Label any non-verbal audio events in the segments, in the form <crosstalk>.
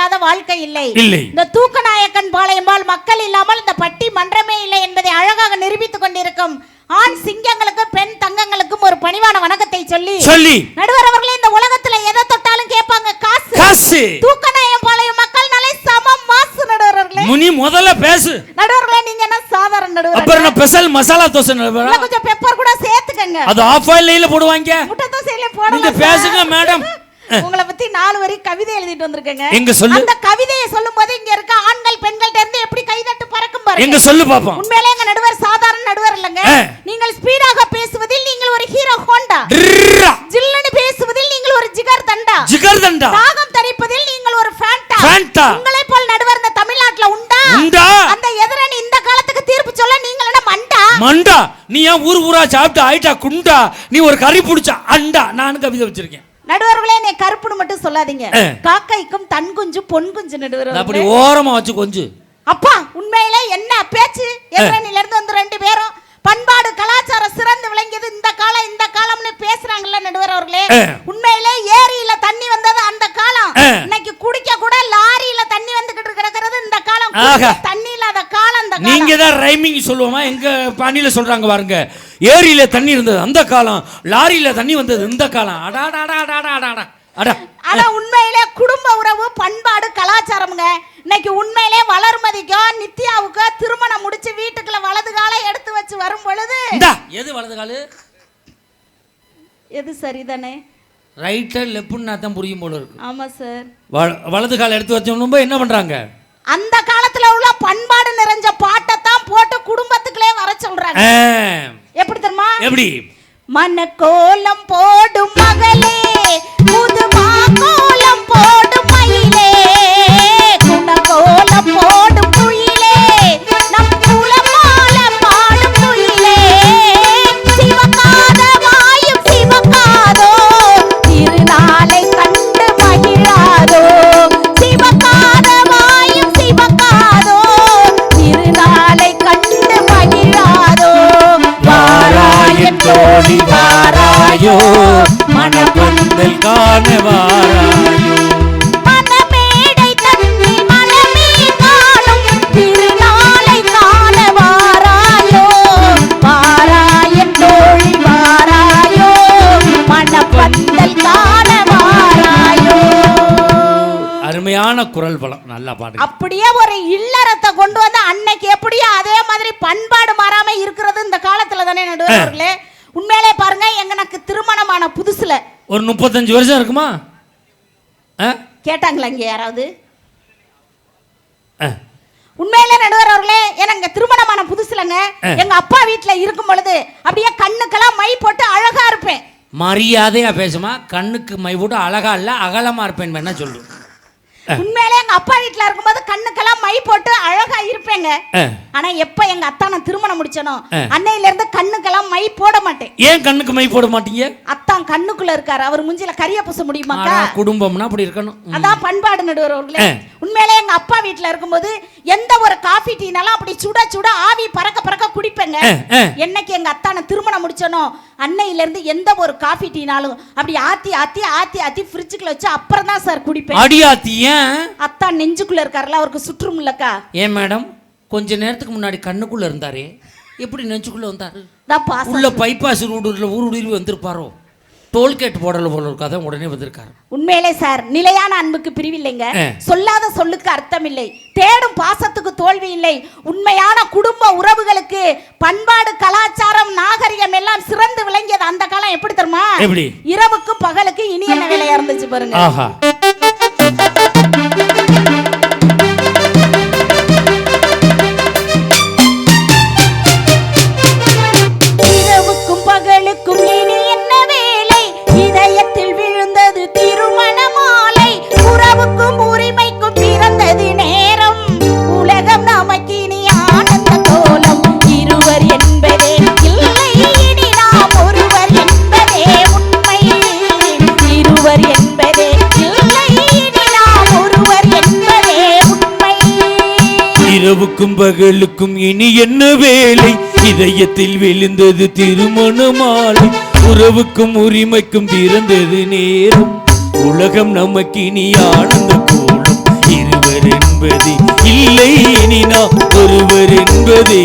இல்லாத வாழ்க்கை இல்லை. இல்லை. இந்த தூக்கநாயக்கன் பாளையம்பால் மக்கள் இல்லாமல் இந்த பட்டி மன்றமே இல்லை என்பதை அழகாக நிரூபித்துக் கொண்டிருக்கும் ஆண் சிங்கங்களுக்கும் பெண் தங்கங்களுக்கும் ஒரு பணிவான வணக்கத்தை சொல்லி சொல்லி. நடுவர் அவர்களே இந்த உலகத்துல எதை தொட்டாலும் கேட்பாங்க காசு. காசு. தூக்கநாயம் பாளையம் மக்கள் நாளே சமம் மாசு நடுவர் அவர்களே. முனி முதல்ல பேசு. நடுவர்களே நீங்க என்ன சாதாரண நடுவர் அப்புறம் என்ன ஸ்பெஷல் மசாலா தோசை நடுவரா? கொஞ்சம் பெப்பர் கூட சேர்த்துக்கங்க. அது ஆஃப் ஆயில்ல போடுவாங்க. முட்டை தோசையில நீங்க போடலாம் பேசுங்க. மேடம் <laughs> உங்களை பத்தி நாலு வரி கவிதை எழுதிட்டு வந்திருக்கேங்க. எங்க சொல்லு. அந்த கவிதையை சொல்லும் போது இங்க இருக்க ஆண்கள் பெண்கள்ட்ட இருந்து எப்படி கைதட்டு பறக்கும் பாருங்க. எங்க சொல்லு பாப்போம். உண்மையிலே எங்க நடுவர் சாதாரண நடுவர் இல்லைங்க. நீங்கள் ஸ்பீடாக பேசுவதில் நீங்கள் ஒரு ஹீரோ ஹோண்டா. டிர்ரா. ஜில்லுன்னு பேசுவதில் நீங்கள் ஒரு ஜிகர் தண்டா. ஜிகர் தண்டா தாகம் தரிப்பதில் நீங்கள் ஒரு ஃபேண்டா ஃபேண்டா. உங்களை போல் நடுவர் இந்த தமிழ்நாட்டுல உண்டா? உண்டா? அந்த எதிரணி இந்த காலத்துக்கு தீர்ப்பு சொல்ல நீங்கள் என்ன மண்டா? மண்டா. நீ ஏன் ஊர் ஊரா சாப்பிட்டு ஆயிட்டா குண்டா? நீ ஒரு கறி புடிச்சா அண்டா. நானும் கவிதை வச்சிருக்கேன். நடுவர்களே நீ கருப்புன்னு மட்டும் சொல்லாதீங்க. காக்கைக்கும் தன் குஞ்சு பொன் குஞ்சு நடுவர் அப்படி ஓரமா வச்சு கொஞ்சம் அப்பா உண்மையில என்ன பேச்சு? எதிரணில இருந்து வந்து ரெண்டு பேரும் பண்பாடு கலாச்சாரம் சிறந்து விளங்கியது இந்த காலம் இந்த காலம்னு பேசுறாங்கல்ல நடுவர் அவர்களே. உண்மையிலே ஏரியில தண்ணி வந்தது அந்த காலம். இன்னைக்கு குடிக்க கூட லாரியில தண்ணி வந்துகிட்டு கிடக்கிறது இந்த காலம். தண்ணி இல்லாத காலம் இந்த நீங்க தான் ரைமிங் சொல்லுவோமா? எங்க பாணியில சொல்றாங்க பாருங்க. ஏரியில தண்ணி இருந்தது அந்த காலம். லாரியில தண்ணி வந்தது இந்த காலம். அடாடாடா அடாடா அடாடா அடா. ஆனா உண்மையிலே குடும்ப உறவு பண்பாடு கலாச்சாரம்ங்க. இன்னைக்கு உண்மையிலே வளர்மதிக்கோ நித்யாவுக்கோ திருமணம் முடிச்சு வீட்டுக்குள்ள வலது காலை எடுத்து வச்சு வரும் பொழுது எது வலது காலு? எது சரிதானே? ரைட்டா லெஃப்ட்னா தான் புரியும் போல இருக்கு. ஆமா சார் வலது கால் எடுத்து வச்சோம் என்ன பண்றாங்க? அந்த காலத்துல உள்ள பண்பாடு நிறைஞ்ச பாட்டை தான் போட்டு குடும்பத்துக்குள்ளே வர சொல்றாங்க. எப்படி தெரியுமா? எப்படி? மனக்கோலம் போடும் மகளே புதுமா கோலம் போடும் மயிலே. நடுவர்களே உண்மையிலே பாருங்க எங்க எனக்கு திருமணமான புதுசுல. ஒரு முப்பத்தஞ்சு வருஷம் இருக்குமா? கேட்டாங்களா இங்க யாராவது. உண்மையிலே நடுவர் அவர்களே எனக்கு திருமணமான புதுசுலங்க. எங்க அப்பா வீட்ல இருக்கும் பொழுது அப்படியே கண்ணுக்கெல்லாம் மை போட்டு அழகா இருப்பேன். மரியாதையா பேசுமா? கண்ணுக்கு மை போட்டு அழகா இல்ல அகலமா இருப்பேன் வேணா சொல்லு. உண்மையிலே எங்க அப்பா வீட்ல இருக்கும்போது கண்ணுக்கெல்லாம் மை போட்டு அழகா இருப்பேங்க. ஆனா எப்ப எங்க அத்தா நான் திருமணம் முடிச்சனோ. அன்னையில இருந்து கண்ணுக்கெல்லாம் மை போட மாட்டேன் ஏன் கண்ணுக்கு மை போட மாட்டீங்க அத்தான் கண்ணுக்குள்ள இருக்காரு அவர் முஞ்சில கரிய பூச முடியுமாக்கா ஆனா, குடும்பம்னா அப்படி இருக்கணும். அதான் பண்பாடு நடுவர் அவர்களே. உண்மையிலே எங்க அப்பா வீட்ல இருக்கும்போது எந்த ஒரு காஃபி டீனாலும் அப்படி சுட சுட ஆவி பறக்க பறக்க குடிப்பேங்க. என்னைக்கு எங்க அத்தானை திருமணம் முடிச்சனோ அன்னையில இருந்து எந்த ஒரு காஃபி டீனாலும் அப்படி ஆத்தி ஆத்தி ஆத்தி ஆத்தி ஃப்ரிட்ஜுக்குள்ள வச்சு அப்புறம் தான் சார் குடிப்பேன். அடியாத்தி ஏன்? அத்தா நெஞ்சுக்குள்ள இருக்காருல்ல அவருக்கு சுற்றும் இல்லக்கா ஏன் மேடம் கொஞ்ச நேரத்துக்கு முன்னாடி கண்ணுக்குள்ள இருந்தாரே. எப்படி நெஞ்சுக்குள்ள வந்தாரு? உள்ள பைபாஸ் ரோடுல ஊருடுவி வந்திருப்பாரோ? டோல்கேட் போடல போல இருக்காத உடனே வந்திருக்காரு. உண்மையிலே சார் நிலையான அன்புக்கு பிரிவில்லைங்க. சொல்லாத சொல்லுக்கு அர்த்தம் இல்லை தேடும் பாசத்துக்கு தோல்வி இல்லை. உண்மையான குடும்ப உறவுகளுக்கு பண்பாடு கலாச்சாரம் நாகரிகம் எல்லாம் சிறந்து விளங்கியது அந்த காலம் எப்படி தெரியுமா? எப்படி? இரவுக்கும் பகலுக்கு இனிய வேலையா இருந்துச்சு பாருங்க. அவர்களுக்கும் இனி என்ன வேலை? இதயத்தில் விழுந்தது திருமணமாலை. உறவுக்கும் உரிமைக்கும் பிறந்தது நேரம். உலகம் நமக்கு இனி ஆனந்த கோலம். இருவர் என்பது இல்லை இனி நாம் ஒருவர் என்பதே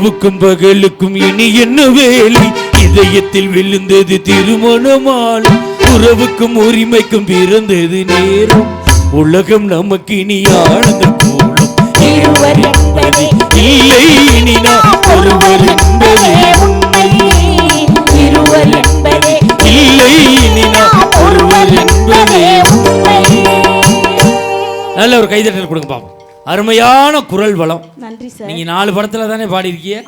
இரவுக்கும் பகலுக்கும் இனி என்ன வேலை? இதயத்தில் விழுந்தது திருமணமால் உறவுக்கும் உரிமைக்கும் பிறந்தது நேரம். உலகம் நமக்கு இனி ஆனந்த கூடும் இல்லை இனி நாம் ஒருவர் என்பதே. உண்மை இருவர் என்பதே. இல்லை இனி நாம் ஒருவர் என்பதே உண்மை நல்ல ஒரு கைதட்டல் கொடுங்க பாப்போம். அருமையான குரல் வளம். நன்றி சார் நீங்க நாலு படத்துல தானே பாடியிருக்கீங்க?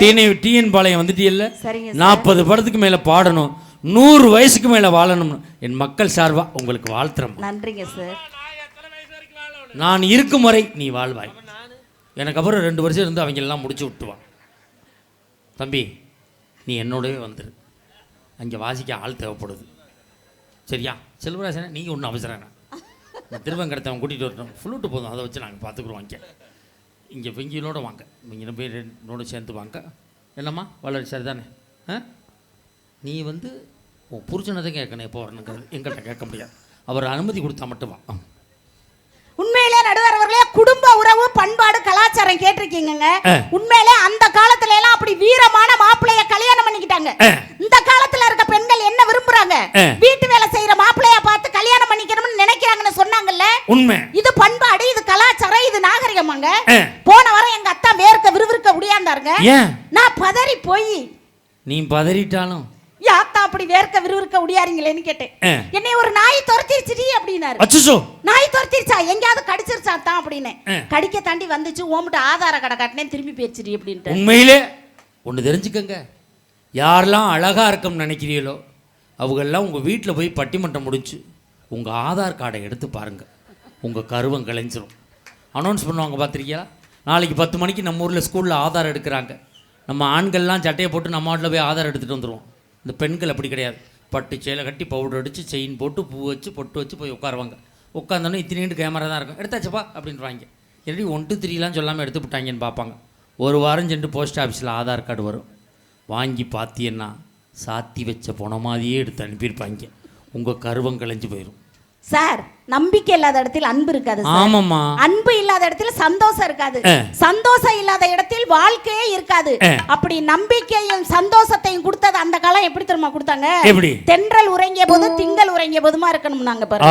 டிஎன் டிஎன் பாளையம் வந்துட்டீல்ல நாற்பது படத்துக்கு மேல பாடணும். நூறு வயசுக்கு மேல வாழணும். என் மக்கள் சார்பா உங்களுக்கு வாழ்த்துறேன் நன்றிங்க சார் நான் இருக்கும் வரை நீ வாழ்வாய். எனக்கு அப்புறம் ரெண்டு வருஷம் இருந்து அவங்க எல்லாம் முடிச்சு விட்டுவான் தம்பி நீ என்னோடவே வந்துரு. அங்கே வாசிக்க ஆள் தேவைப்படுது. சரியா? செல்வராசன நீங்கள் ஒன்றும் அவசரம் திருவங்க இந்த கூட்டிகிட்டு வரட்டும். ஃப்ளூட்டு போதும். அதை வச்சு நாங்கள் பார்த்துக்குறோம் இங்கே இங்கே வெங்கிலோட வாங்க. இங்கே போய் ரெண்டோடு சேர்ந்து வாங்க. என்னம்மா? வளர்ச்சி சரிதானே ஆ? நீ வந்து உன் புருஷனை தான் கேட்கணும் எப்போ வரணுங்கிறது. எங்கள்கிட்ட கேட்க முடியாது. அவர் அனுமதி கொடுத்தா மட்டும் வா ஆ. உண்மையிலே நடுவர் அவர்களே குடும்ப உறவு பண்பாடு கலாச்சாரம் கேட்டிருக்கீங்கங்க. ஆ. உண்மையிலே அந்த காலத்துல எல்லாம் அப்படி வீரமான மாப்பிள்ளைய கல்யாணம் பண்ணிக்கிட்டாங்க. இந்த காலத்துல இருக்க பெண்கள் என்ன விரும்புறாங்க. வீட்டு வேலை செய்யற மாப்பிள்ளைய பார்த்து கல்யாணம் பண்ணிக்கணும்னு நினைக்கிறாங்கன்னு சொன்னாங்கல்ல? உண்மை. இது பண்பாடு இது கலாச்சாரம் இது நாகரிகமாங்க. போன வாரம் எங்க அத்தா வேர்க்க விறுவிறுக்க முடியாந்தாருங்க நான் பதறி போய். நீ பதறிட்டாலும் யாத்தா அப்படி வேர்க்க விறுவிறுக்க முடியாருங்களேன்னு கேட்டேன். என்னை ஒரு நாய் துரத்திருச்சுடி அப்படின்னாரு. அச்சுசோ நாய் துரத்திருச்சா? எங்கேயாவது கடிச்சிருச்சா தான் அப்படின்னு. கடிக்க தாண்டி வந்துச்சு ஓம்பிட்டு ஆதார கடை காட்டினேன் திரும்பி போயிடுச்சுடி அப்படின்ட்டு. உண்மையிலே ஒன்று தெரிஞ்சுக்கங்க. யாரெல்லாம் அழகாக இருக்கும்னு நினைக்கிறீங்களோ அவங்கெல்லாம் உங்கள் வீட்டில் போய் பட்டிமன்றம் முடிச்சு உங்கள் ஆதார் கார்டை எடுத்து பாருங்கள் உங்கள் கருவம் கலைஞ்சிரும் அனௌன்ஸ் பண்ணுவாங்க பார்த்துருக்கீங்களா நாளைக்கு பத்து மணிக்கு நம்ம ஊரில் ஸ்கூலில் ஆதார் எடுக்கிறாங்க. நம்ம ஆண்கள்லாம் சட்டையை போட்டு நம்ம வீட்டில் போய் ஆதார் எடுத்துகிட்டு வந்துடுவோம் இந்த பெண்கள் அப்படி கிடையாது. பட்டு சேலை கட்டி பவுடர் அடித்து செயின் போட்டு பூ வச்சு பொட்டு வச்சு போய் உட்காருவாங்க. உட்காந்தோன்னே இத்தினிட்டு கேமரா தான் இருக்கும். எடுத்தாச்சப்பா அப்படின்றாங்க. எப்படி ஒன் டூ த்ரீலாம் சொல்லாமல் எடுத்து விட்டாங்கன்னு பார்ப்பாங்க. ஒரு வாரம் சென்று போஸ்ட் ஆஃபீஸில் ஆதார் கார்டு வரும். வாங்கி பார்த்தீங்கன்னா சாத்தி வச்ச பொண மாதிரியே எடுத்து அனுப்பியிருப்பாங்க. உங்கள் கருவம் கலைஞ்சு போயிடும் சார் நம்பிக்கை இல்லாத இடத்தில் அன்பு இருக்காது சார். ஆமாம்மா. அன்பு இல்லாத இடத்துல சந்தோஷம் இருக்காது. சந்தோஷம் இல்லாத இடத்தில் வாழ்க்கையே இருக்காது. அப்படி நம்பிக்கையும் சந்தோஷத்தையும் கொடுத்தது அந்த காலம் எப்படி தெரியுமா கொடுத்தாங்க? எப்படி? தென்றல் உறங்கிய போது திங்கள் உறங்கிய போதுமா இருக்கணும் நாங்க பாரு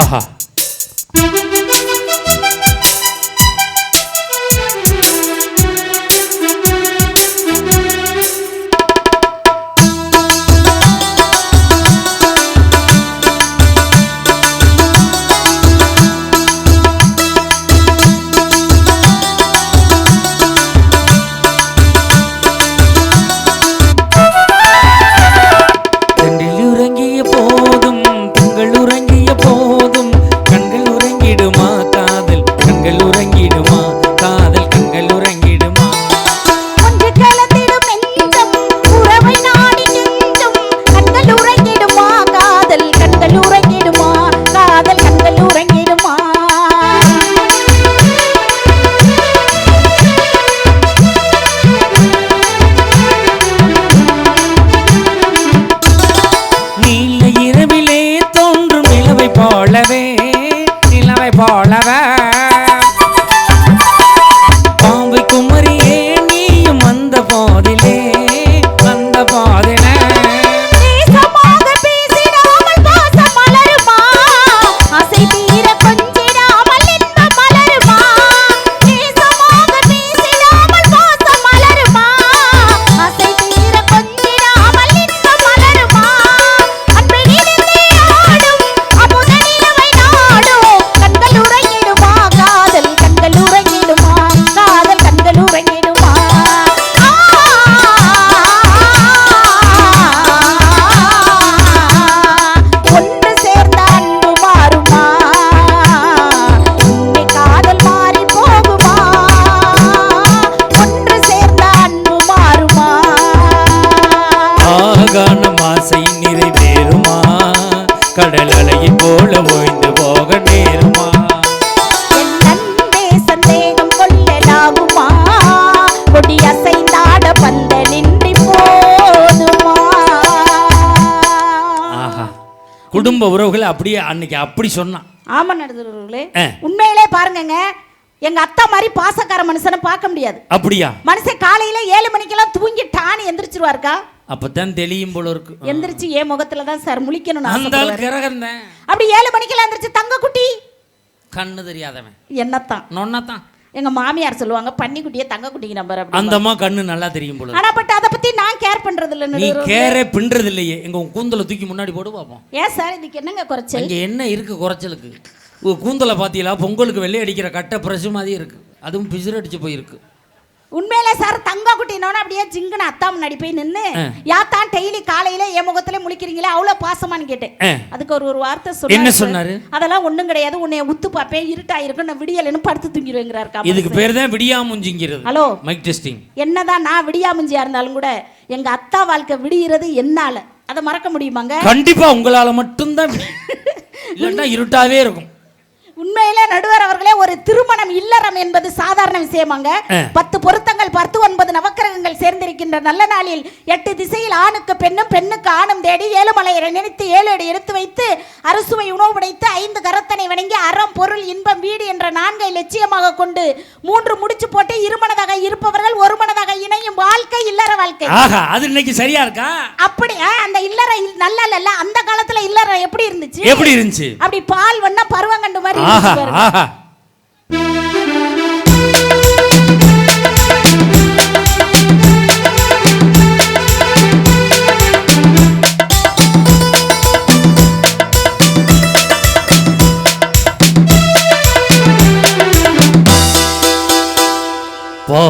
காணும் ஆசை நிறைவேறுமா? கடல் அலையை போல ஓய்ந்து போக நேருமா? சந்தேகம் கொள்ளலாகுமா? கொடி அசைந்தாட நின்றி போதுமா? குடும்ப உறவுகளை அப்படியே அன்னைக்கு அப்படி சொன்னான் ஆமா நடந்தவர்களே உண்மையிலே பாருங்க எங்க அத்தை மாதிரி பாசக்கார மனுஷனை பார்க்க முடியாது. அப்படியா? மனுஷன் காலையில ஏழு மணிக்கெல்லாம் தூங்கி டானி எந்திரிச்சிருவாருக்கா? அப்பதான் தெளியும் போல இருக்கு. எந்திரிச்சு என் முகத்துல தான் சார் முழிக்கணும்னு அந்த. கிரகம் தான் அப்படி ஏழு மணிக்கெல்லாம் எந்திரிச்சு தங்க குட்டி! கண்ணு தெரியாதவன். என்னத்தான்? நொன்னத்தான் எங்க மாமியார் சொல்லுவாங்க பன்னிக்குட்டியை தங்க குட்டிக்கு நம்பர் அந்த அம்மா கண்ணு நல்லா தெரியும் போல. ஆனா பட் அதை பத்தி நான் கேர் பண்றது இல்ல நீ. கேரே பின்றது இல்லையே எங்க கூந்தலை தூக்கி முன்னாடி போட்டு பார்ப்போம் ஏன் சார் இதுக்கு என்னங்க குறைச்சல்? அங்க என்ன இருக்கு குறைச்சலுக்கு? கூந்தலை பாத்தீங்களா? பொங்கலுக்கு வெள்ளை அடிக்கிற கட்டை பிரசு மாதிரி இருக்கு. அதுவும் பிசுறு அடிச்சு போயிருக்கு. உண்மையிலே சார் தங்க குட்டினோட அப்படியே ஜிங்குன்னு அத்தா முன்னாடி போய் நின்னு ஆ. யாத்தான் டெய்லி காலையில என் முகத்துல முழிக்கிறீங்களே அவ்வளவு பாசமான்னு கேட்டேன். அதுக்கு ஒரு ஒரு வார்த்தை என்ன சொன்னாரு? அதெல்லாம் ஒண்ணும் கிடையாது. உன்னை உத்து பார்ப்பேன் இருட்டா இருக்கும். நான் விடியலன்னு படுத்து தூங்கிடுவேங்கிறாரு இதுக்கு பேர் தான் விடியாமுஞ்சிங்கிறது. ஹலோ. மைக் டெஸ்டிங் என்னதான் நான் விடியாமஞ்சியா இருந்தாலும் கூட எங்க அத்தா வாழ்க்கை விடிகிறது என்னால. அதை மறக்க முடியுமாங்க? கண்டிப்பா உங்களால மட்டும்தான். <laughs> இல்லைன்னா இருட்டாவே இருக்கும். உண்மையிலே நடுவர் அவர்களே ஒரு திருமணம் இல்லறம் என்பது சாதாரண விஷயமாங்க. பத்து பார்த்து சேர்ந்திருக்கின்ற நல்ல நாளில் எட்டு திசையில் ஆணுக்கு பெண்ணும் பெண்ணுக்கு ஆணும் தேடி ஏழுமலையரை நினைத்து ஏழு அடி எடுத்து வைத்து அறுசுவை உணவு படைத்து ஐந்து கரத்தனை வணங்கி அறம் பொருள் இன்பம் வீடு என்ற நான்கை லட்சியமாக கொண்டு மூன்று முடிச்சு போட்டு இருமனதாக இருப்பவர்கள் ஒரு மனதாக இணையும் வாழ்க்கை இல்லற வாழ்க்கை. அது இன்னைக்கு சரியா இருக்கா? அப்படி அந்த இல்லற இல்- நல்லா இல்ல அந்த காலத்துல இல்லற எப்படி இருந்துச்சு? எப்படி இருந்துச்சு? அப்படி பால் வண்ணா பருவங்கண்டு மாதிரி ஆஹா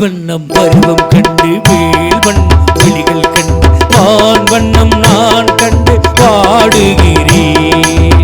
வண்ணம் பருவம் கண்டு வேல் வண்ணம் விழிகள் கண்டு வான் வண்ணம் நான் கண்டு பாடுகிறேன்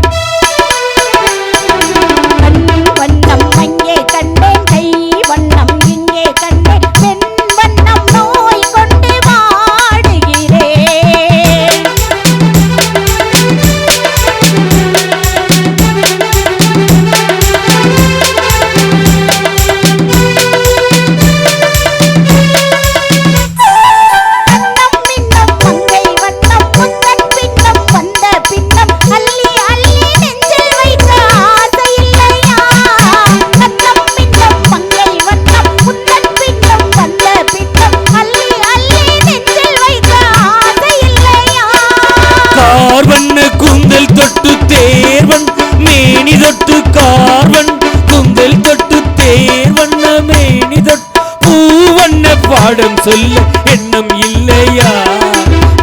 சொல்ல எண்ணம் இல்லையா?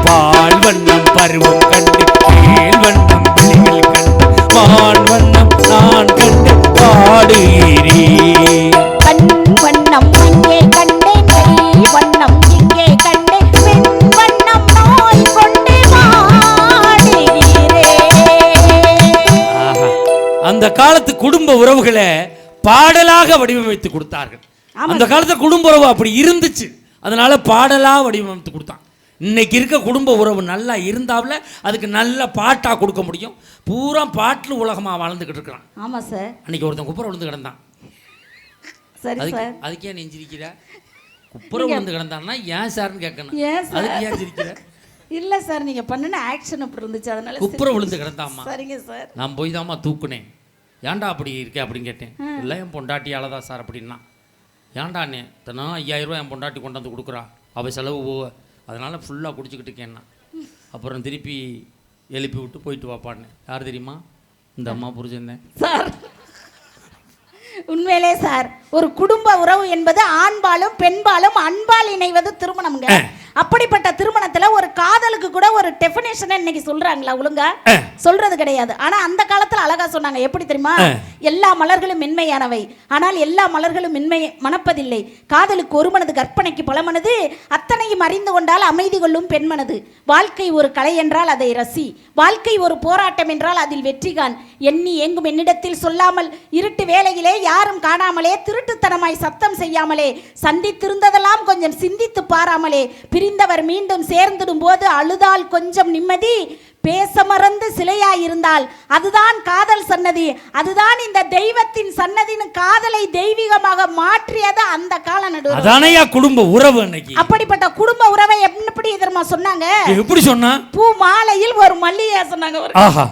பால் வண்ணம் பருவம் கண்டு மேல் வண்ணம் விழிகள் கண்டு மான் வண்ணம் நான் கண்டு பாடுகிறேன் கண் வண்ணம் அங்கே கண்டேன் கை வண்ணம் இங்கே கண்டேன் பெண் வண்ணம் நோய் கொண்டு வாடுகிறேன் ஆஹா. அந்த காலத்து குடும்ப உறவுகளை பாடலாக வடிவமைத்து கொடுத்தார்கள். ஆமா. அந்த காலத்து குடும்ப உறவு அப்படி இருந்துச்சு. அதனால பாடலா வடிவமைத்து கொடுத்தான். இன்னைக்கு இருக்க குடும்ப உறவு நல்லா இருந்தாப்புல அதுக்கு நல்ல பாட்டா கொடுக்க முடியும். பூரா பாட்டில் உலகமா வாழ்ந்துகிட்டு இருக்கிறான். ஆமா சார். அன்னைக்கு ஒருத்தன் குப்புற விழுந்து கிடந்தான். சரி அதுக்கு சார். அதுக்கே நெஞ்சிருக்கிற? குப்புற விழுந்து கிடந்தான்னா ஏன் சார்னு கேட்கணும்? அதுக்கு ஏன் சிரிக்கிற? இல்ல சார் நீங்க பண்ணின ஆக்ஷன் அப்படி இருந்துச்சு. அதனால குப்புற விழுந்து கிடந்தாம்மா. சரிங்க சார். நான் போய் தாம்மா தூக்குனேன். ஏன்டா அப்படி இருக்கே அப்படின்னு கேட்டேன். இல்லை என் பொண்டாட்டியால தான் சார் அப்படின்னா. ஏன்டாண்ணே தினம் ஐயாயிரம் ரூபாய் என் பொண்டாட்டி கொண்டு வந்து கொடுக்குறா? அவள் செலவு போவ அதனால் ஃபுல்லாக குடிச்சிக்கிட்டு இருக்கேன்னா அப்புறம் திருப்பி எழுப்பி விட்டு போயிட்டு வாப்பான்னு யார் தெரியுமா? இந்த அம்மா புரிஞ்சிருந்தேன். சார். உண்மையிலே சார் ஒரு குடும்ப உறவு என்பது ஆண்பாலும் பெண்பாலும் அன்பால் இணைவது திருமணம்ங்க. அப்படிப்பட்ட திருமணத்துல ஒரு காதலுக்கு கூட ஒரு டெஃபினேஷன் இன்னைக்கு சொல்றாங்களா ஒழுங்கா? சொல்றது கிடையாது. ஆனா அந்த காலத்துல அழகா சொன்னாங்க. எப்படி தெரியுமா? எல்லா மலர்களும் மென்மையானவை. ஆனால் எல்லா மலர்களும் மென்மை மணப்பதில்லை. காதலுக்கு ஒரு மனது கற்பனைக்கு பல மனது அத்தனையும் அறிந்து கொண்டால் அமைதி கொள்ளும் பெண்மனது. வாழ்க்கை ஒரு கலை என்றால் அதை ரசி. வாழ்க்கை ஒரு போராட்டம் என்றால் அதில் வெற்றி காண். எண்ணி எங்கும் என்னிடத்தில் சொல்லாமல் இருட்டு வேளையிலே யாரும் காணாமலே திருட்டுத்தனமாய் சத்தம் செய்யாமலே சந்தித்திருந்ததெல்லாம் கொஞ்சம் சிந்தித்து பாராமலே பிரிந்தவர் மீண்டும் சேர்ந்திடும் போது அழுதால் கொஞ்சம் நிம்மதி பேச மறந்து சிலையா இருந்தால் அதுதான் காதல் சன்னதி. அதுதான் இந்த தெய்வத்தின் சன்னதின்னு காதலை தெய்வீகமாக மாற்றியது அந்த கால நடுவர். அதானையா குடும்ப உறவு அன்னைக்கு. அப்படிப்பட்ட குடும்ப உறவை எப்படி தெரியுமா சொன்னாங்க? எப்படி சொன்னா? பூ மாலையில் ஒரு மல்லிகை சொன்னாங்க ஆஹா.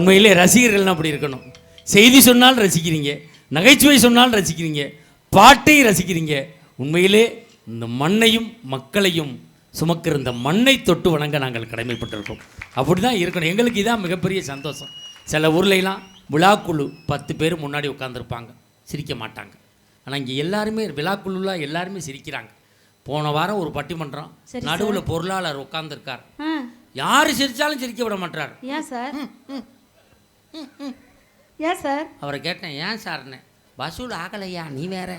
உண்மையிலே ரசிகர்கள்லாம் அப்படி இருக்கணும். செய்தி சொன்னால் ரசிக்கிறீங்க நகைச்சுவை சொன்னால் ரசிக்கிறீங்க பாட்டை ரசிக்கிறீங்க உண்மையிலே இந்த மண்ணையும் மக்களையும் சுமக்கிற இந்த மண்ணை தொட்டு வணங்க நாங்கள் கடமைப்பட்டிருக்கோம். அப்படி தான் இருக்கணும். எங்களுக்கு இதான் மிகப்பெரிய சந்தோஷம். சில ஊர்லெலாம் விழாக்குழு பத்து பேர் முன்னாடி உட்காந்துருப்பாங்க சிரிக்க மாட்டாங்க. ஆனால் இங்கே எல்லாருமே விழாக்குழுல எல்லாருமே சிரிக்கிறாங்க. போன வாரம் ஒரு பட்டிமன்றம் நடுவில் பொருளாளர் உட்காந்துருக்கார் யார் சிரிச்சாலும் சிரிக்க விட மாட்டார் ஏன் சார்? ஏன் சார்? அவரை கேட்டேன் ஏன் சார்னே? வசூல் ஆகலையா? நீ வேற.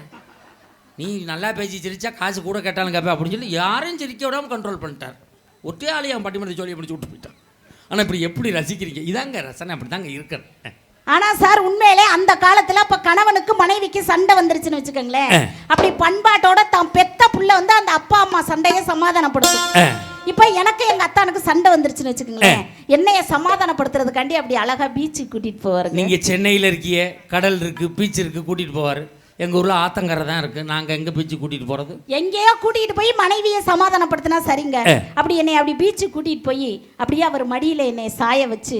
நீ நல்லா பேசி சிரிச்சா காசு கூட கேட்டாலும் கேட்பேன் அப்படின்னு சொல்லி யாரையும் சிரிக்க விடாமல் கண்ட்ரோல் பண்ணிட்டார். ஒற்றே ஆளையும் அவன் பட்டிமன்ற சொல்லி முடிச்சு விட்டு போயிட்டான். ஆனால் இப்படி எப்படி ரசிக்கிறீங்க? இதாங்க ரசனை அப்படி தாங்க இருக்கிறேன் ஆனா சார் உண்மையிலே அந்த காலத்துல அப்ப கணவனுக்கு மனைவிக்கு சண்டை வந்துருச்சுன்னு வச்சுக்கோங்களேன். அப்படி பண்பாட்டோட தான் பெத்த புள்ள வந்து அந்த அப்பா அம்மா சண்டையை சமாதானப்படுத்தும். இப்ப எனக்கு எங்க அத்தானுக்கு சண்டை வந்துருச்சுன்னு வச்சுக்கோங்களேன். என்னைய சமாதானப்படுத்துறதுக்காண்டி அப்படி அழகா பீச்சுக்கு கூட்டிட்டு போவாருங்க. நீங்கள் சென்னையில் இருக்கிய கடல் இருக்குது பீச் இருக்குது கூட்டிகிட்டு போவார். எங்கள் ஊரில் ஆத்தங்கரை தான் இருக்குது நாங்கள் எங்கே பீச்சு கூட்டிகிட்டு போகிறது எங்கேயோ கூட்டிட்டு போய் மனைவியை சமாதானப்படுத்தினா சரிங்க. அப்படி என்னை அப்படி பீச்சுக்கு கூட்டிட்டு போய் அப்படியே அவர் மடியில என்னை சாய வச்சு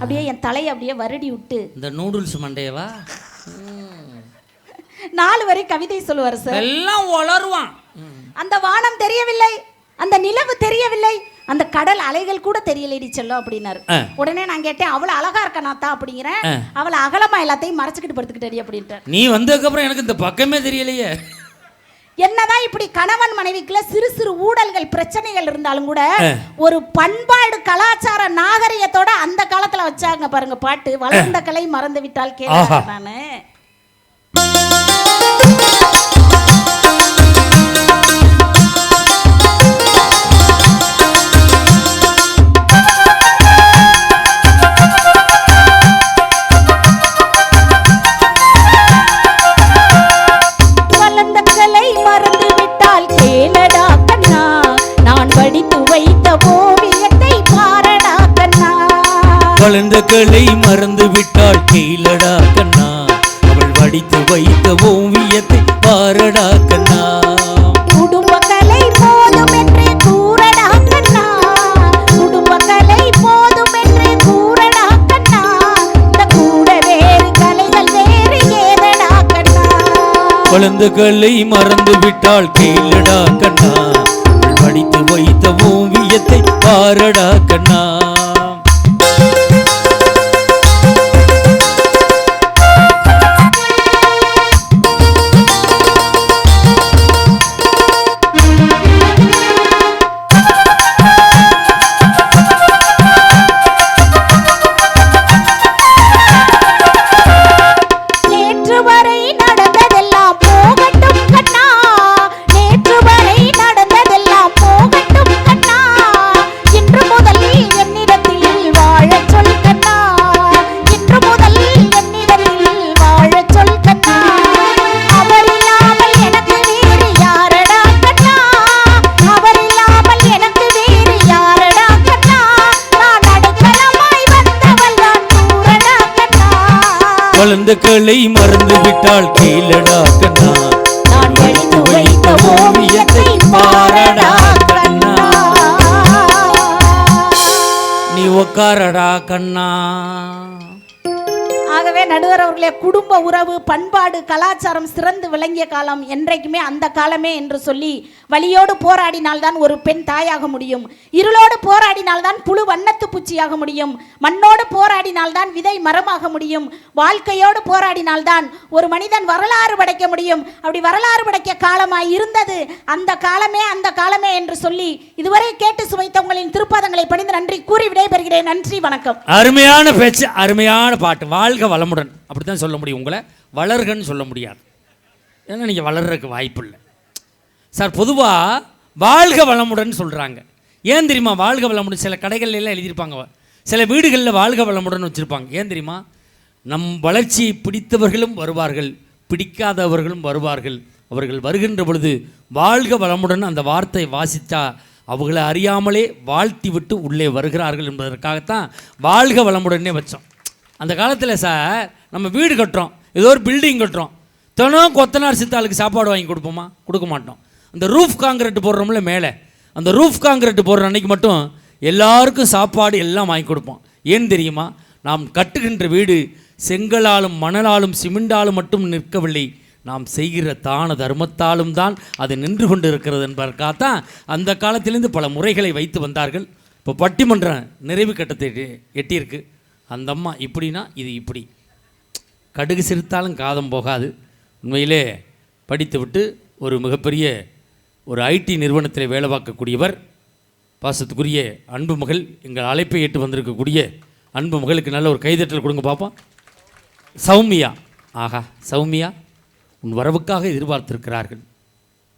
அப்படியே என் தலையை அப்படியே வருடி விட்டு. இந்த நூடுல்ஸ் மண்டையவா? நாலு வரை கவிதை சொல்லுவார் சார். எல்லாம் வளருவான். அந்த வானம் தெரியவில்லை. அந்த நிலவு தெரியவில்லை அந்த கடல் அலைகள் கூட தெரியலடி செல்லம் அப்படின்னாரு. உடனே நான் கேட்டேன் அவளை அழகா இருக்கனாத்தா அப்படிங்கிறேன். அவளை அகலமா எல்லாத்தையும் மறைச்சுக்கிட்டு படுத்துக்கிட்டடி அப்படின்ட்டார் நீ வந்ததுக்கப்புறம் எனக்கு இந்த பக்கமே தெரியலையே என்னதான் இப்படி கணவன் மனைவிக்குள்ள சிறு சிறு ஊழல்கள் பிரச்சனைகள் இருந்தாலும் கூட. ஒரு பண்பாடு கலாச்சார நாகரிகத்தோட அந்த காலத்துல வச்சாங்க பாருங்க பாட்டு வளர்ந்த கலை மறந்து விட்டால். கேட்க நானு வளர்ந்த கலை மறந்து விட்டாள். கீழடா கண்ணா அவள் வடித்து வைத்த ஓவியத்தை பாரடா கண்ணா. வளர்ந்த கலை மறந்து விட்டாள். கீழடா கண்ணா வடித்து வைத்த ஓவியத்தை பாரடா கண்ணா. குழந்தைகளை மறந்து விட்டால் கீழடா கண்ணா நான் எழுந்து வைத்த ஓவியத்தை பாரடா கண்ணா. நீ உக்காரடா கண்ணா. ஆகவே நடுவர் அவர்களே குடும்ப உறவு பண்பாடு கலாச்சாரம் சிறந்து விளங்கிய காலம் என்றைக்குமே அந்த காலமே என்று சொல்லி வழியோடு போராடினால்தான் ஒரு பெண் தாயாக முடியும். இருளோடு போராடினால்தான் புழு வண்ணத்து பூச்சியாக முடியும். மண்ணோடு போராடினால்தான் விதை மரமாக முடியும். வாழ்க்கையோடு போராடினால்தான் ஒரு மனிதன் வரலாறு படைக்க முடியும். அப்படி வரலாறு படைக்க காலமாய் இருந்தது அந்த காலமே அந்த காலமே என்று சொல்லி இதுவரை கேட்டு சுவைத்தவங்களின் திருப்பாதங்களை பணிந்து நன்றி கூறி விடைபெறுகிறேன். நன்றி வணக்கம். அருமையான பேச்சு அருமையான பாட்டு. வாழ்க வளம் வளமுடன் அப்படித்தான் சொல்ல முடியும். உங்களை வளர்கன்னு சொல்ல முடியாது. ஏன்னா நீங்கள் வளர்றதுக்கு வாய்ப்பு இல்லை சார் பொதுவாக வாழ்க வளமுடன் சொல்கிறாங்க ஏன் தெரியுமா? வாழ்க வளமுடன் சில கடைகள்லாம் எல்லாம் எழுதியிருப்பாங்க. சில வீடுகளில் வாழ்க வளமுடன் வச்சுருப்பாங்க. ஏன் தெரியுமா? நம் வளர்ச்சியை பிடித்தவர்களும் வருவார்கள். பிடிக்காதவர்களும் வருவார்கள். அவர்கள் வருகின்ற பொழுது வாழ்க வளமுடன் அந்த வார்த்தை வாசித்தா அவங்களை அறியாமலே வாழ்த்தி விட்டு உள்ளே வருகிறார்கள் என்பதற்காகத்தான் வாழ்க வளமுடனே வச்சோம். அந்த காலத்தில் சார் நம்ம வீடு கட்டுறோம். ஏதோ ஒரு பில்டிங் கட்டுறோம். தினம் கொத்தனார் சித்தாளுக்கு சாப்பாடு வாங்கி கொடுப்போமா? கொடுக்க மாட்டோம். அந்த ரூஃப் காங்கிரீட் போடுறோம்ல மேலே. அந்த ரூஃப் காங்கிரீட் போடுற அன்னைக்கு மட்டும் எல்லாருக்கும் சாப்பாடு எல்லாம் வாங்கி கொடுப்போம். ஏன் தெரியுமா? நாம் கட்டுகின்ற வீடு செங்கலாலும் மணலாலும் சிமெண்டாலும் மட்டும் நிற்கவில்லை. நாம் செய்கிற தான தர்மத்தாலும் தான் அது நின்று கொண்டு இருக்கிறது என்பதற்காகத்தான் அந்த காலத்திலேருந்து பல முறைகளை வைத்து வந்தார்கள். இப்போ பட்டிமன்றம் நிறைவு கட்டத்தை எட்டியிருக்கு. அந்த அம்மா இப்படின்னா இது இப்படி. கடுகு சிரித்தாலும் காதம் போகாது. உண்மையிலே படித்துவிட்டு ஒரு மிகப்பெரிய ஒரு ஐடி நிறுவனத்தில் வேலை பார்க்கக்கூடியவர் பாசத்துக்குரிய அன்பு மகள் எங்கள் அழைப்பை ஏற்று வந்திருக்கக்கூடிய அன்பு மகளுக்கு நல்ல ஒரு கைதட்டல் கொடுங்க பார்ப்போம் சௌமியா. ஆஹா சௌமியா உன் வரவுக்காக எதிர்பார்த்திருக்கிறார்கள்.